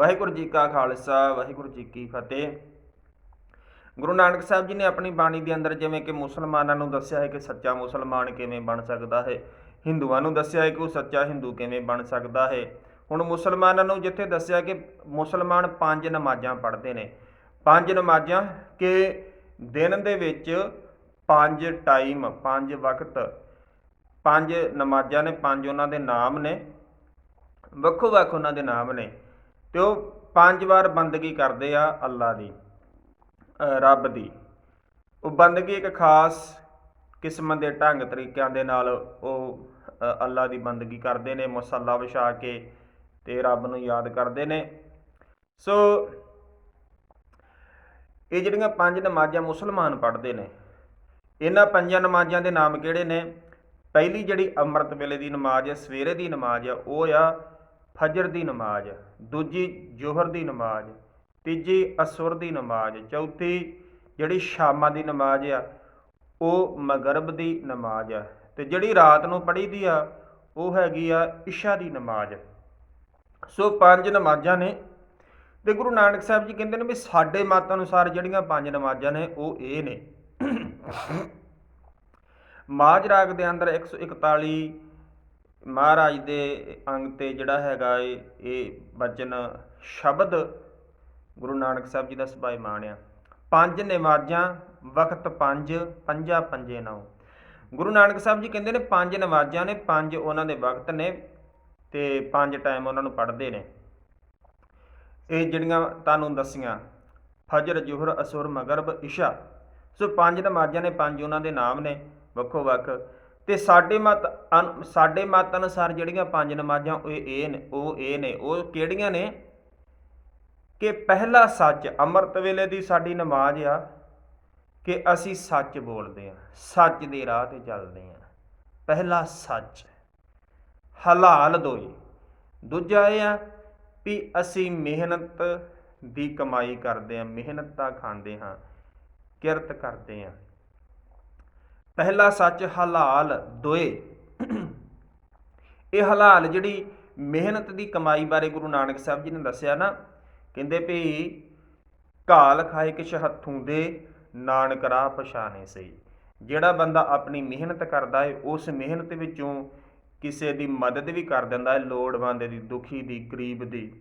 ਵਾਹਿਗੁਰੂ ਜੀ ਕਾ ਖਾਲਸਾ, ਵਾਹਿਗੁਰੂ ਜੀ ਕੀ ਫਤਿਹ। ਗੁਰੂ ਨਾਨਕ ਸਾਹਿਬ ਜੀ ਨੇ ਆਪਣੀ ਬਾਣੀ ਦੇ ਅੰਦਰ ਜਿਵੇਂ ਕਿ ਮੁਸਲਮਾਨਾਂ ਨੂੰ ਦੱਸਿਆ ਹੈ ਕਿ ਸੱਚਾ ਮੁਸਲਮਾਨ ਕਿਵੇਂ ਬਣ ਸਕਦਾ ਹੈ, ਹਿੰਦੂਆਂ ਨੂੰ ਦੱਸਿਆ ਹੈ ਕਿ ਉਹ ਸੱਚਾ ਹਿੰਦੂ ਕਿਵੇਂ ਬਣ ਸਕਦਾ ਹੈ। ਹੁਣ ਮੁਸਲਮਾਨਾਂ ਨੂੰ ਜਿੱਥੇ ਦੱਸਿਆ ਕਿ ਮੁਸਲਮਾਨ ਪੰਜ ਨਮਾਜ਼ਾਂ ਪੜ੍ਹਦੇ ਨੇ, ਪੰਜ ਨਮਾਜ਼ਾਂ ਕਿ ਦਿਨ ਦੇ ਵਿੱਚ ਪੰਜ ਟਾਈਮ, ਪੰਜ ਵਕਤ, ਪੰਜ ਨਮਾਜ਼ਾਂ ਨੇ, ਪੰਜ ਉਹਨਾਂ ਦੇ ਨਾਮ ਨੇ, ਵੱਖੋ ਵੱਖ ਉਹਨਾਂ ਦੇ ਨਾਮ ਨੇ। ਤੇ ਉਹ ਪੰਜ ਵਾਰ ਬੰਦਗੀ ਕਰਦੇ ਆ ਅੱਲਾ ਦੀ ਰੱਬ ਦੀ। ਉਹ ਬੰਦਗੀ ਇੱਕ ਖਾਸ ਕਿਸਮ ਦੇ ਢੰਗ ਤਰੀਕਿਆਂ ਦੇ ਨਾਲ ਉਹ ਅੱਲਾ ਦੀ ਬੰਦਗੀ ਕਰਦੇ ਨੇ, ਮੁਸੱਲਾ ਵਿਛਾ ਕੇ ਤੇ ਰੱਬ ਨੂੰ ਯਾਦ ਕਰਦੇ ਨੇ। ਸੋ ਇਹ ਜਿਹੜੀਆਂ ਪੰਜ ਨਮਾਜ਼ਾਂ ਮੁਸਲਮਾਨ ਪੜ੍ਹਦੇ ਨੇ, ਇਹਨਾਂ ਪੰਜਾਂ ਨਮਾਜ਼ਾਂ ਦੇ ਨਾਮ ਕਿਹੜੇ ਨੇ? ਪਹਿਲੀ ਜਿਹੜੀ ਅੰਮ੍ਰਿਤ ਵੇਲੇ ਦੀ ਨਮਾਜ਼ ਹੈ, ਸਵੇਰੇ ਦੀ ਨਮਾਜ਼ ਆ ਉਹ ਆ ਫਜਰ ਦੀ ਨਮਾਜ਼, ਦੂਜੀ ਜੋਹਰ ਦੀ ਨਮਾਜ਼, ਤੀਜੀ ਅਸੁਰ ਦੀ ਨਮਾਜ਼, ਚੌਥੀ ਜਿਹੜੀ ਸ਼ਾਮਾਂ ਦੀ ਨਮਾਜ਼ ਆ, ਉਹ ਮਗਰਬ ਦੀ ਨਮਾਜ਼ ਆ। ਤੇ ਜਿਹੜੀ ਰਾਤ ਨੂੰ ਪੜ੍ਹੀ ਦੀ ਆ, ਉਹ ਹੈਗੀ ਆ ਇਸ਼ਾ ਦੀ ਨਮਾਜ਼। ਸੋ ਪੰਜ ਨਮਾਜ਼ਾਂ ਨੇ। ਤੇ ਗੁਰੂ ਨਾਨਕ ਸਾਹਿਬ ਜੀ ਕਹਿੰਦੇ ਨੇ ਵੀ ਸਾਡੇ ਮਤ ਅਨੁਸਾਰ ਜਿਹੜੀਆਂ ਪੰਜ ਨਮਾਜ਼ਾਂ ਨੇ, ਉਹ ਇਹ ਨੇ। ਮਾਝ ਰਾਗ ਦੇ ਅੰਦਰ 141 ਮਹਾਰਾਜ ਦੇ ਅੰਗ ਤੇ ਜਿਹੜਾ ਹੈਗਾ ਇਹ ਇਹ ਬਚਨ ਸ਼ਬਦ ਗੁਰੂ ਨਾਨਕ ਸਾਹਿਬ ਜੀ ਦਾ ਸੁਭਾਇਮਾਨ ਮਾਣਿਆ ਪੰਜ ਨਮਾਜ਼ਾਂ ਵਕਤ ਪੰਜ, ਪੰਜਾ ਪੰਜੇ ਨੌ। ਗੁਰੂ ਨਾਨਕ ਸਾਹਿਬ ਜੀ ਕਹਿੰਦੇ ਨੇ ਪੰਜ ਨਮਾਜ਼ਾਂ ਨੇ, ਪੰਜ ਉਹਨਾਂ ਦੇ ਵਕਤ ਨੇ ਤੇ ਪੰਜ ਟਾਈਮ ਉਹਨਾਂ ਨੂੰ ਪੜ੍ਹਦੇ ਨੇ। ਇਹ ਜਿਹੜੀਆਂ ਤੁਹਾਨੂੰ ਦੱਸੀਆਂ, ਫਜਰ, ਜੁਹਰ, ਅਸੁਰ, ਮਗਰਬ, ਇਸ਼ਾ। ਸੋ ਪੰਜ ਨਮਾਜ਼ਾਂ ਨੇ, ਪੰਜ ਉਹਨਾਂ ਦੇ ਨਾਮ ਨੇ, ਵੱਖੋ ਵੱਖ। ਤੇ ਸਾਡੇ ਮਤ ਅਨ- ਸਾਡੇ ਮਤ ਅਨੁਸਾਰ ਜਿਹੜੀਆਂ ਪੰਜ ਨਮਾਜ਼ਾਂ ਉਹ ਇਹ ਨੇ, ਉਹ ਇਹ ਨੇ, ਉਹ ਕਿਹੜੀਆਂ ਨੇ? ਕਿ ਪਹਿਲਾ ਸੱਚ ਅੰਮ੍ਰਿਤ ਵੇਲੇ ਦੀ ਸਾਡੀ ਨਮਾਜ਼ ਆ ਕਿ ਅਸੀਂ ਸੱਚ ਬੋਲਦੇ ਆ, ਸੱਚ ਦੇ ਰਾਹ ਤੇ ਚੱਲਦੇ ਆ। ਪਹਿਲਾ ਸੱਚ ਹਲਾਲ ਦੋਏ ਦੂਜਾ ਇਹ ਆ ਵੀ ਅਸੀਂ ਮਿਹਨਤ ਦੀ ਕਮਾਈ ਕਰਦੇ ਆ, ਮਿਹਨਤ ਦਾ ਖਾਂਦੇ ਹਾਂ, ਕਿਰਤ ਕਰਦੇ ਆ। ਪਹਿਲਾ ਸੱਚ ਹਲਾਲ ਦੋਏ। ਇਹ ਹਲਾਲ ਜਿਹੜੀ ਮਿਹਨਤ ਦੀ ਕਮਾਈ ਬਾਰੇ ਗੁਰੂ ਨਾਨਕ ਸਾਹਿਬ ਜੀ ਨੇ ਦੱਸਿਆ ਨਾ, ਕਹਿੰਦੇ ਵੀ ਘਾਲ ਖਾਏ ਕਿਛ ਹੱਥੋਂ ਦੇ, ਨਾਨਕ ਰਾਹ ਪਛਾਣੇ ਸਹੀ। ਜਿਹੜਾ ਬੰਦਾ ਆਪਣੀ ਮਿਹਨਤ ਕਰਦਾ ਹੈ ਉਸ ਮਿਹਨਤ ਵਿੱਚੋਂ ਕਿਸੇ ਦੀ ਮਦਦ ਵੀ ਕਰ ਦਿੰਦਾ ਹੈ ਲੋੜਵੰਦ ਦੀ, ਦੁਖੀ ਦੀ, ਗਰੀਬ ਦੀ।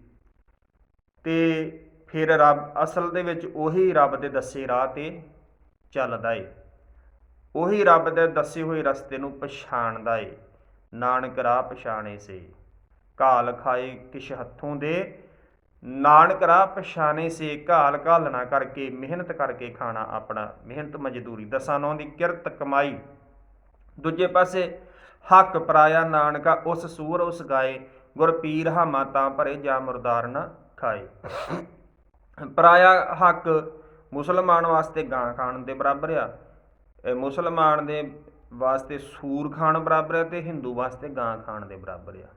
ਤੇ ਫਿਰ ਰੱਬ ਅਸਲ ਦੇ ਵਿੱਚ ਉਹੀ ਰੱਬ ਦੇ ਦੱਸੇ ਰਾਹ ਤੇ ਚੱਲਦਾ ਏ। ਉਹੀ ਰੱਬ ਦੇ ਦੱਸੇ ਹੋਏ ਰਸਤੇ ਨੂੰ ਪਛਾਣਦਾ ਏ ਨਾਨਕ ਰਾਹ ਪਛਾਣੇ ਸੇ। ਘਾਲ ਖਾਏ ਕਿਛ ਹੱਥੋਂ ਦੇ। ਨਾਨਕ ਰਾਹ ਪਛਾਣੇ ਸੇ। ਘਾਲ ਘਾਲਣਾ ਕਰਕੇ, ਮਿਹਨਤ ਕਰਕੇ ਖਾਣਾ ਆਪਣਾ। ਮਿਹਨਤ ਮਜ਼ਦੂਰੀ। ਦਸਾਂ ਨੌਂ ਦੀ ਕਿਰਤ ਕਮਾਈ। ਦੂਜੇ ਪਾਸੇ ਹੱਕ ਪਰਾਇਆ ਨਾਨਕਾ ਉਸ ਸੂਰ ਉਸ ਗਾਏ। ਗੁਰ ਪੀਰ ਹਾਮਾ ਤਾਂ ਭਰੇ ਜਾ ਮੁਰਦਾਰ ਨਾ ਖਾਏ। ਪਰਾਇਆ ਹੱਕ ਮੁਸਲਮਾਨ ਵਾਸਤੇ ਗਾਂ ਖਾਣ ਦੇ ਬਰਾਬਰ ਆ। ਮੁਸਲਮਾਨ ਦੇ ਵਾਸਤੇ ਸੂਰ ਖਾਣ ਬਰਾਬਰ ਹੈ ਤੇ ਹਿੰਦੂ ਵਾਸਤੇ ਗਾਂ ਖਾਣ ਦੇ ਬਰਾਬਰ ਆ।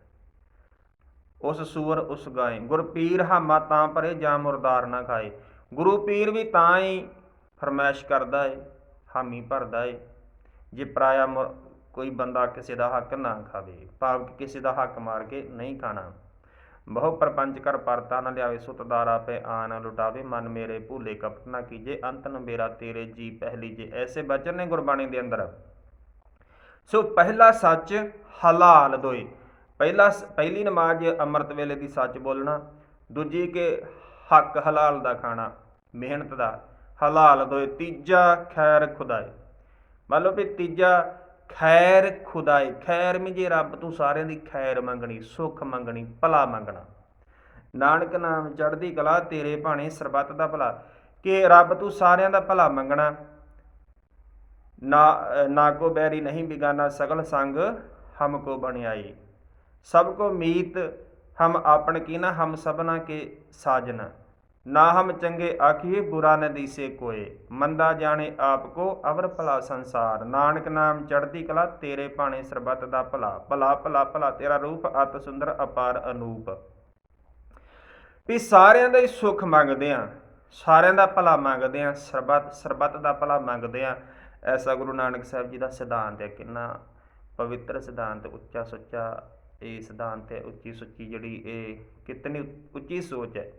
ਉਸ ਸੂਰ, ਉਸ ਗਾਏ। ਗੁਰ ਪੀਰ ਹਾਮਾ ਤਾਂ ਭਰੇ ਜਾਂ ਮੁਰਦਾਰ ਨਾ ਖਾਏ। ਗੁਰੂ ਪੀਰ ਵੀ ਤਾਂ ਹੀ ਫਰਮਾਇਸ਼ ਕਰਦਾ ਏ, ਹਾਮੀ ਭਰਦਾ ਏ, ਜੇ ਪਰਾਇਆ ਮੁਰ- ਕੋਈ ਬੰਦਾ ਕਿਸੇ ਦਾ ਹੱਕ ਨਾ ਖਾਵੇ, ਭਾਵ ਕਿਸੇ ਦਾ ਹੱਕ ਮਾਰ ਕੇ ਨਹੀਂ ਖਾਣਾ। ਬਹੁ ਪਰਪੰਚ ਕਰ ਪਰਤਾ ਨਾ ਲਿਆਵੇ ਸੁਤਦਾਰਾ ਪੈ ਆਨ ਲੁਟਾਵੇ, ਮਨ ਮੇਰੇ ਭੂਲੇ ਕਪਟ ਨਾ ਕੀਜੇ, ਅੰਤ ਨ ਮੇਰਾ ਤੇਰੇ ਜੀ ਪਹਿਲੀ ਜੇ। ਐਸੇ ਬਚਨ ਨੇ ਗੁਰਬਾਣੀ ਦੇ ਅੰਦਰ। ਸੋ ਪਹਿਲਾ ਸੱਚ, ਹਲਾਲ ਦੋਏ। ਪਹਿਲਾ ਪਹਿਲੀ ਨਮਾਜ਼ ਅੰਮ੍ਰਿਤ ਵੇਲੇ ਦੀ ਸੱਚ ਬੋਲਣਾ, ਦੂਜੀ ਕਿ ਹੱਕ ਹਲਾਲ ਦਾ ਖਾਣਾ, ਮਿਹਨਤ ਦਾ। ਹਲਾਲ ਦੋਏ, ਤੀਜਾ ਖੈਰ ਖੁਦਾਏ। ਮੰਨ ਲਓ ਵੀ ਤੀਜਾ ਖੈਰ ਖੁਦਾਏ ਖੈਰ ਮੇ ਰੱਬ ਤੂੰ ਸਾਰਿਆਂ ਦੀ ਖੈਰ ਮੰਗਣੀ, ਸੁੱਖ ਮੰਗਣੀ, ਭਲਾ ਮੰਗਣਾ। ਨਾਨਕ ਨਾਮ ਚੜ੍ਹਦੀ ਕਲਾ, ਤੇਰੇ ਭਾਣੇ ਸਰਬੱਤ ਦਾ ਭਲਾ। ਕਿ ਰੱਬ ਤੂੰ ਸਾਰਿਆਂ ਦਾ ਭਲਾ ਮੰਗਣਾ। ਨਾ ਨਾ ਕੋ ਬੈਰੀ ਨਹੀਂ ਬਿਗਾਨਾ, ਸਗਲ ਸੰਗ ਹਮ ਕੋ ਬਣਾਈ ਸਭ ਕੋ ਮੀਤ ਹਮ ਆਪਣ ਕੀ ਨਾ, ਹਮ ਸਭਨਾ ਕੇ ਸਾਜਨਾ। ਨਾ ਹਮ ਚੰਗੇ ਆਖੀਏ, ਬੁਰਾ ਨ ਦੀਸੇ ਕੋਏ। ਮੰਦਾ ਜਾਣੇ ਆਪ ਕੋ, ਅਵਰ ਭਲਾ ਸੰਸਾਰ। ਨਾਨਕ ਨਾਮ ਚੜ੍ਹਦੀ ਕਲਾ, ਤੇਰੇ ਭਾਣੇ ਸਰਬੱਤ ਦਾ ਭਲਾ। ਭਲਾ ਭਲਾ ਭਲਾ, ਤੇਰਾ ਰੂਪ ਅਤ ਸੁੰਦਰ, ਅਪਾਰ ਅਨੂਪ। ਵੀ ਸਾਰਿਆਂ ਦਾ ਹੀ ਸੁੱਖ ਮੰਗਦੇ ਆ। ਸਾਰਿਆਂ ਦਾ ਭਲਾ ਮੰਗਦੇ ਆ। ਸਰਬੱਤ ਸਰਬੱਤ ਦਾ ਭਲਾ ਮੰਗਦੇ ਆ। ਐਸਾ ਗੁਰੂ ਨਾਨਕ ਸਾਹਿਬ ਜੀ ਦਾ ਸਿਧਾਂਤ ਹੈ ਕਿੰਨਾ ਪਵਿੱਤਰ ਸਿਧਾਂਤ, ਉੱਚਾ ਸੁੱਚਾ, ਇਹ ਸਿਧਾਂਤ ਹੈ, ਉੱਚੀ ਸੁੱਚੀ ਜਿਹੜੀ ਇਹ ਕਿਤਨੀ ਉੱਚੀ ਸੋਚ ਹੈ।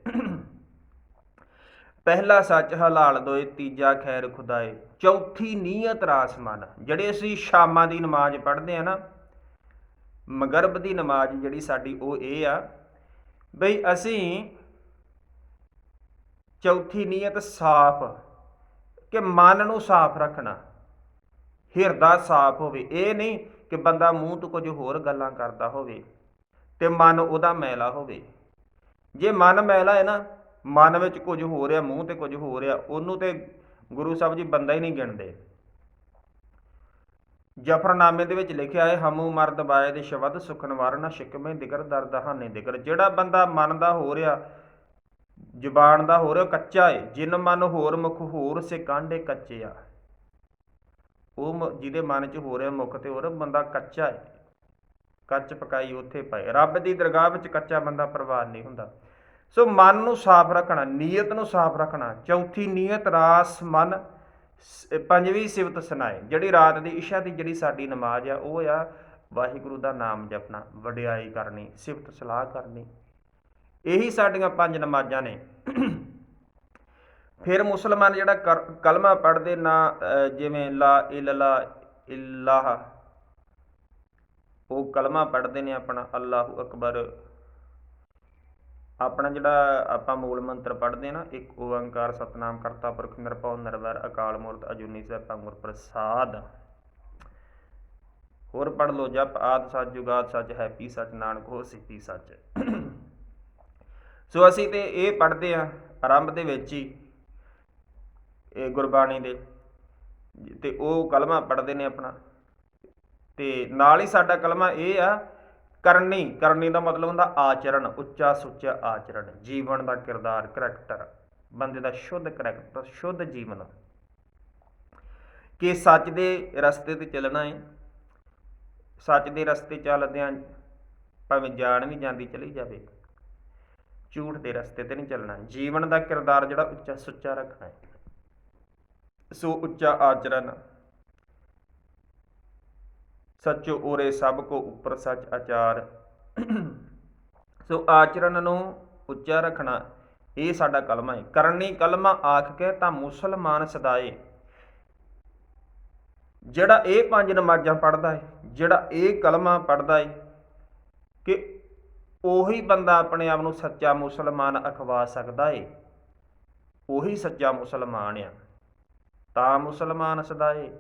ਪਹਿਲਾ ਸੱਚ ਹਲਾਲ ਦੋਏ, ਤੀਜਾ ਖੈਰ ਖੁਦਾਏ। ਚੌਥੀ ਨੀਅਤ ਰਾਸ ਮਨ, ਜਿਹੜੇ ਅਸੀਂ ਸ਼ਾਮਾਂ ਦੀ ਨਮਾਜ਼ ਪੜ੍ਹਦੇ ਆ ਨਾ, ਮਗਰਬ ਦੀ ਨਮਾਜ਼ ਜਿਹੜੀ ਸਾਡੀ ਉਹ ਇਹ ਆ, ਬਈ ਅਸੀਂ ਚੌਥੀ ਨੀਅਤ ਸਾਫ਼, ਕਿ ਮਨ ਨੂੰ ਸਾਫ਼ ਰੱਖਣਾ, ਹਿਰਦਾ ਸਾਫ਼ ਹੋਵੇ। ਇਹ ਨਹੀਂ ਕਿ ਬੰਦਾ ਮੂੰਹ ਤੋਂ ਕੁਝ ਹੋਰ ਗੱਲਾਂ ਕਰਦਾ ਹੋਵੇ ਤੇ ਮਨ ਉਹਦਾ ਮੈਲਾ ਹੋਵੇ। ਜੇ ਮਨ ਮੈਲਾ ਹੈ ਨਾ ਮਨ ਵਿੱਚ ਕੁਝ ਹੋ ਰਿਹਾ, ਮੂੰਹ ਤੇ ਕੁਝ ਹੋ ਰਿਹਾ, ਉਹਨੂੰ ਤੇ ਗੁਰੂ ਸਾਹਿਬ ਜੀ ਬੰਦਾ ਹੀ ਨਹੀਂ ਗਿਣਦੇ। ਜਫਰਨਾਮੇ ਦੇ ਵਿੱਚ ਲਿਖਿਆ ਹੈ, ਹਮੂ ਮਰਦ ਬਾਏ ਦੇ ਸ਼ਬਦ ਸੁਖ ਸ਼ਿਕਮੇ ਦਿਗਰ, ਦਰਦ ਦਿਗਰ। ਜਿਹੜਾ ਬੰਦਾ ਮਨ ਦਾ ਹੋ ਰਿਹਾ, ਜ਼ੁਬਾਨ ਦਾ ਹੋ ਰਿਹਾ ਕੱਚਾ ਏ। ਜਿਨ ਮਨ ਹੋਰ ਮੁਖ, ਹੋਰ ਸੇ ਕਾਂਡੇ ਕੱਚੇ ਆ। ਉਹ ਮ- ਜਿਹਦੇ ਮਨ 'ਚ ਹੋ ਰਿਹਾ ਮੁਖ ਤੇ ਹੋਰ, ਬੰਦਾ ਕੱਚਾ ਏ। ਕੱਚ ਪਕਾਈ ਉੱਥੇ ਪਏ। ਰੱਬ ਦੀ ਦਰਗਾਹ ਵਿੱਚ ਕੱਚਾ ਬੰਦਾ ਪ੍ਰਵਾਨ ਨਹੀਂ ਹੁੰਦਾ। ਸੋ ਮਨ ਨੂੰ ਸਾਫ਼ ਰੱਖਣਾ, ਨੀਅਤ ਨੂੰ ਸਾਫ਼ ਰੱਖਣਾ। ਚੌਥੀ ਨੀਅਤ, ਰਾਸ, ਮਨ, ਸ- ਪੰਜਵੀਂ ਸਿਵਤ ਸੁਨਾਏ। ਜਿਹੜੀ ਰਾਤ ਦੀ ਇਸ਼ਾ ਦੀ ਜਿਹੜੀ ਸਾਡੀ ਨਮਾਜ਼ ਆ, ਉਹ ਆ ਵਾਹਿਗੁਰੂ ਦਾ ਨਾਮ ਜਪਣਾ, ਵਡਿਆਈ ਕਰਨੀ, ਸਿਫਤ ਸਲਾਹ ਕਰਨੀ। ਇਹੀ ਸਾਡੀਆਂ ਪੰਜ ਨਮਾਜ਼ਾਂ ਨੇ। ਫਿਰ ਮੁਸਲਮਾਨ ਜਿਹੜਾ ਕਰ- ਕਲਮਾ ਪੜ੍ਹਦੇ ਨਾ ਜਿਵੇਂ ਲਾ ਇਲਲਾ ਇਲਾਹ, ਉਹ ਕਲਮਾ ਪੜ੍ਹਦੇ ਨੇ ਆਪਣਾ, ਅੱਲਾਹੂ ਅਕਬਰ। ਆਪਣਾ ਜਿਹੜਾ ਆਪਾਂ ਮੂਲ ਮੰਤਰ ਪੜ੍ਹਦੇ ਨਾ, ਇੱਕ ਓੰਕਾਰ ਸਤਨਾਮ ਕਰਤਾ ਪੁਰਖ ਨਿਰਭਉ ਨਿਰਵੈਰ ਅਕਾਲ ਮੂਰਤ ਅਜੂਨੀ ਸੈਭੰ ਗੁਰ ਪ੍ਰਸਾਦ। ਹੋਰ ਪੜ੍ਹ ਲੋ ਜਪ ਆਦ ਸੱਚ ਜੁਗਾਦ ਸੱਚ ਹੈਪੀ ਸੱਚ ਨਾਨਕ ਹੋ ਸਿੱਪੀ ਸੱਚ। ਸੋ ਅਸੀਂ ਤੇ ਇਹ ਪੜ੍ਹਦੇ ਆ ਆਰੰਭ ਦੇ ਵਿੱਚ ਹੀ, ਇਹ ਗੁਰਬਾਣੀ ਦੇ, ਤੇ ਉਹ ਕਲਮਾ ਪੜ੍ਹਦੇ ਨੇ ਆਪਣਾ। ਤੇ ਨਾਲ ਹੀ ਸਾਡਾ ਕਲਮਾ ਇਹ ਆ ਕਰਨੀ ਕਰਨੀ ਦਾ ਮਤਲਬ ਹੁੰਦਾ ਆਚਰਣ, ਉੱਚਾ ਸੁੱਚਾ ਆਚਰਣ, ਜੀਵਨ ਦਾ ਕਿਰਦਾਰ ਕਰੈਕਟਰ ਬੰਦੇ ਦਾ ਸ਼ੁੱਧ ਕਰੈਕਟਰ ਸ਼ੁੱਧ ਜੀਵਨ। ਕਿ ਸੱਚ ਦੇ ਰਸਤੇ ਤੇ ਚੱਲਣਾ ਹੈ ਸੱਚ ਦੇ ਰਸਤੇ ਚੱਲਦਿਆਂ ਭਾਵੇਂ ਜਾਣ ਵੀ ਜਾਂਦੀ ਚਲੀ ਜਾਵੇ, ਝੂਠ ਦੇ ਰਸਤੇ ਤੇ ਨਹੀਂ ਚੱਲਣਾ। ਜੀਵਨ ਦਾ ਕਿਰਦਾਰ ਜਿਹੜਾ ਉੱਚਾ ਸੁੱਚਾ ਰੱਖਣਾ ਹੈ ਸੋ ਉੱਚਾ ਆਚਰਣ ਸੱਚੋ ਉਰੇ ਸਭ ਕੋ ਉੱਪਰ ਸੱਚ ਆਚਾਰ। ਸੋ ਆਚਰਣ ਨੂੰ ਉੱਚਾ ਰੱਖਣਾ, ਇਹ ਸਾਡਾ ਕਲਮਾ ਹੈ। ਕਰਨੀ ਕਲਮਾ ਆਖ ਕੇ ਤਾਂ ਮੁਸਲਮਾਨ ਸਦਾਏ। ਜਿਹੜਾ ਇਹ ਪੰਜ ਨਮਾਜ਼ਾਂ ਪੜ੍ਹਦਾ ਹੈ ਜਿਹੜਾ ਇਹ ਕਲਮਾ ਪੜ੍ਹਦਾ ਹੈ ਕਿ ਉਹੀ ਬੰਦਾ ਆਪਣੇ ਆਪ ਨੂੰ ਸੱਚਾ ਮੁਸਲਮਾਨ ਅਖਵਾ ਸਕਦਾ ਏ। ਉਹੀ ਸੱਚਾ ਮੁਸਲਮਾਨ ਆ। ਤਾਂ ਮੁਸਲਮਾਨ ਸਦਾਏ।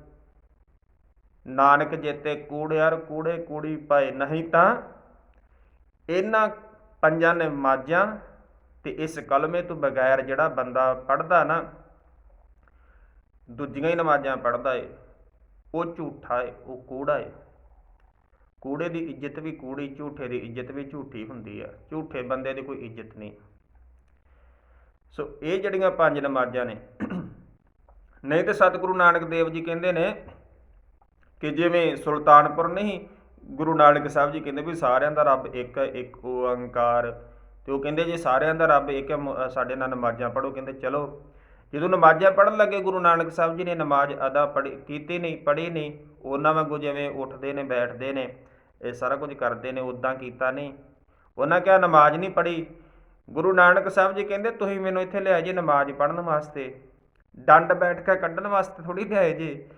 ਨਾਨਕ ਜੇਤੇ ਕੂੜਿਆਰ ਕੂੜੇ ਕੂੜੀ ਪਾਏ ਨਹੀਂ ਤਾਂ ਇਹਨਾਂ ਪੰਜਾਂ ਨਮਾਜ਼ਾਂ ਤੇ ਇਸ ਕਲਮੇ ਤੋਂ ਬਗੈਰ ਜਿਹੜਾ ਬੰਦਾ ਪੜਦਾ ਨਾ, ਦੂਜੀਆਂ ਹੀ ਨਮਾਜ਼ਾਂ ਪੜਦਾ ਏ, ਉਹ ਝੂਠਾ ਏ, ਉਹ ਕੂੜਾ ਏ। ਕੂੜੇ ਦੀ ਇੱਜ਼ਤ ਵੀ ਕੂੜੀ, ਝੂਠੇ ਦੀ ਇੱਜ਼ਤ ਵੀ ਝੂਠੀ ਹੁੰਦੀ ਆ, ਝੂਠੇ ਬੰਦੇ ਦੀ ਕੋਈ ਇੱਜ਼ਤ ਨਹੀਂ। ਸੋ ਇਹ ਜਿਹੜੀਆਂ ਪੰਜ ਨਮਾਜ਼ਾਂ ਨੇ, ਨਹੀਂ ਤੇ ਸਤਿਗੁਰੂ ਨਾਨਕ ਦੇਵ ਜੀ ਕਹਿੰਦੇ ਨੇ ਕਿ ਜਿਵੇਂ ਸੁਲਤਾਨਪੁਰ ਨਹੀਂ, ਗੁਰੂ ਨਾਨਕ ਸਾਹਿਬ ਜੀ ਕਹਿੰਦੇ ਵੀ ਸਾਰਿਆਂ ਦਾ ਰੱਬ ਇੱਕ ਹੈ ਇੱਕ ਓੰਕਾਰ। ਤੇ ਉਹ ਕਹਿੰਦੇ ਜੇ ਸਾਰਿਆਂ ਦਾ ਰੱਬ ਇੱਕ ਹੈ ਸਾਡੇ ਨਾਲ ਨਮਾਜ਼ਾਂ ਪੜੋ ਕਹਿੰਦੇ ਚਲੋ। ਜਦੋਂ ਨਮਾਜ਼ਾਂ ਪੜਨ ਲੱਗੇ, ਗੁਰੂ ਨਾਨਕ ਸਾਹਿਬ ਜੀ ਨੇ ਨਮਾਜ਼ ਅਦਾ ਪੜ੍ਹੀ, ਕੀਤੀ ਨਹੀਂ, ਪੜ੍ਹੀ ਨਹੀਂ, ਉਹਨਾਂ ਵਾਂਗੂ ਜਿਵੇਂ ਉੱਠਦੇ ਨੇ, ਬੈਠਦੇ ਨੇ, ਇਹ ਸਾਰਾ ਕੁਝ ਕਰਦੇ ਨੇ ਉਦਾਂ ਕੀਤਾ ਨਹੀਂ। ਉਹਨਾਂ ਕਿਹਾ, ਨਮਾਜ਼ ਨਹੀਂ ਪੜ੍ਹੀ। ਗੁਰੂ ਨਾਨਕ ਸਾਹਿਬ ਜੀ ਕਹਿੰਦੇ, ਤੁਸੀਂ ਮੈਨੂੰ ਇੱਥੇ ਲਿਆ ਜੇ ਨਮਾਜ਼ ਪੜਨ ਵਾਸਤੇ। ਡੰਡ ਬੈਠ ਕੇ ਕੱਢਣ ਵਾਸਤੇ ਥੋੜੀ ਲਿਆਏ ਜੇ।